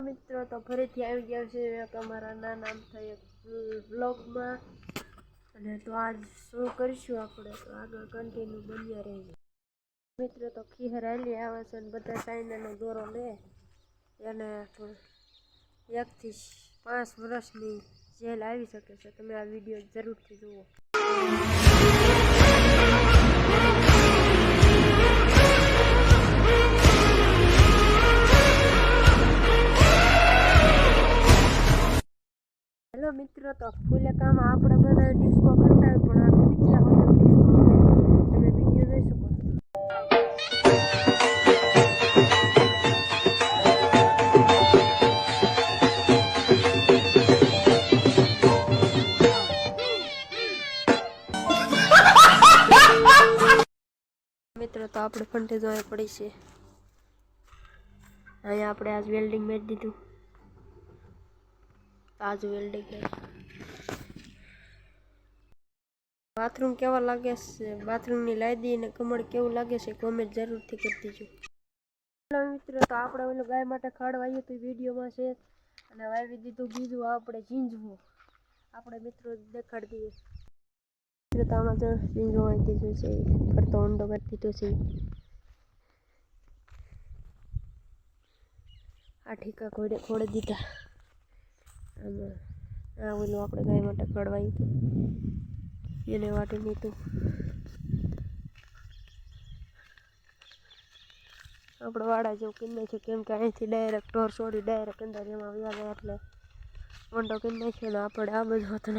મિત્રો, તો ફરીથી આવી ગયા છે એક અમારા નાના થઈ બ્લોગમાં. અને તો આજ શું કરીશું આપણે? તો આગળ કન્ટિન્યુ બન્યા રહીએ. મિત્રો, તો ખીહર હાલી આવે છે અને બધા ચાઇનાનો દોરો લે. એને એકથી પાંચ વર્ષની જેલ આવી શકે છે. તમે આ વીડિયો જરૂરથી જુઓ. હેલો મિત્રો તો ફૂલે કામ આપણે બધા ડિસ્કો કરતા હોય, પણ આપણે વગર ડિસ્કો તમે વીડિયો જોઈ શકો મિત્રો તો આપણે ફંટે જોવા પડી છે. અહીંયા આપણે આજ વેલ્ડિંગ મેચ દીધું. તાજ વેલ્ડિંગ બાથરૂમ કેવા લાગે છે બાથરૂમની લાદી અને કમળ કેવું લાગે છે કોમેન્ટ જરૂરથી કરી દીજો હેલો મિત્રો, તો આપણે ઓલું ગાય માટે ખાડ વાવ્યું હતું વિડીયોમાં છે. અને વાવી દીધું બીજું આપણે ઝીંઝવું. આપણે મિત્રો દેખાડી દઈએ. મિત્રો, તો આમાં જો ઝીંઝવું વાવી દીધું છે. કરતો ઊંડો કરી દીધો છે. આ ઠીકા ખોડે ખોડે દીધા. આમાં આ ઓલું આપણે ગાય માટે કડવાયું હતું એને વાટી લીધું. આપણે વાડા જેવું કિંમત છે કેમ કે અહીંથી ડાયરેક્ટ ઢોર છોડી ડાયરેક્ટ અંદર એમાં વ્યા ગયા એટલે વંડો કિંમત નાખ્યો ને આપણે આ બધું હતું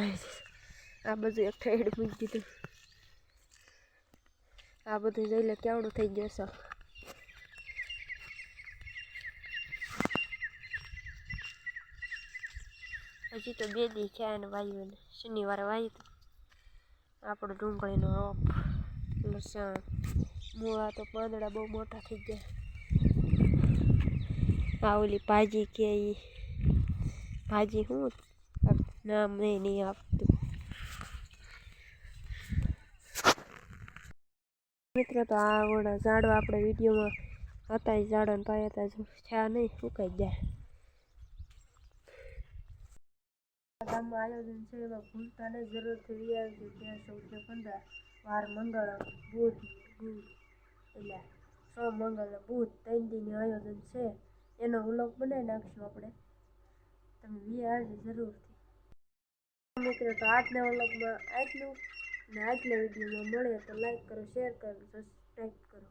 આ બધું એક ઠેડ મૂકી દીધું. આ બધું જઈ લે કેવડું થઈ ગયું છે. હજી તો બે દી થયા અને વાયુ ને શનિવારે વાયુ તો. આપણો ડુંગળીનો રોપ, લસણ, મૂળા તો પાંદડા બહુ મોટા થઈ ગયા. આ ઓલી ભાજી કે ભાજી શું નામ નહીં નહીં આપતું. મિત્રો તો આ ઓળા ઝાડવા આપણે વિડીયોમાં હતા એ ઝાડવાને પાયા હતા થયા નહીં, સુકાઈ ગયા. ગામમાં આયોજન છે એમાં ભૂલતાને જરૂરથી લઈ છે. ત્યાં સૌથી પંદર વાર મંગળ, બુધ એટલે સો મંગળ, બુધ ત્રણ દિનનું આયોજન છે. એનો વ્લોગ બનાવી નાખશું આપણે. તમે વી આવજો જરૂરથી. મિત્રો, તો આજના વ્લોગમાં આટલું. અને આજના વિડીયોમાં મળે તો લાઈક કરો શેર કરો સબસ્ક્રાઈબ કરો.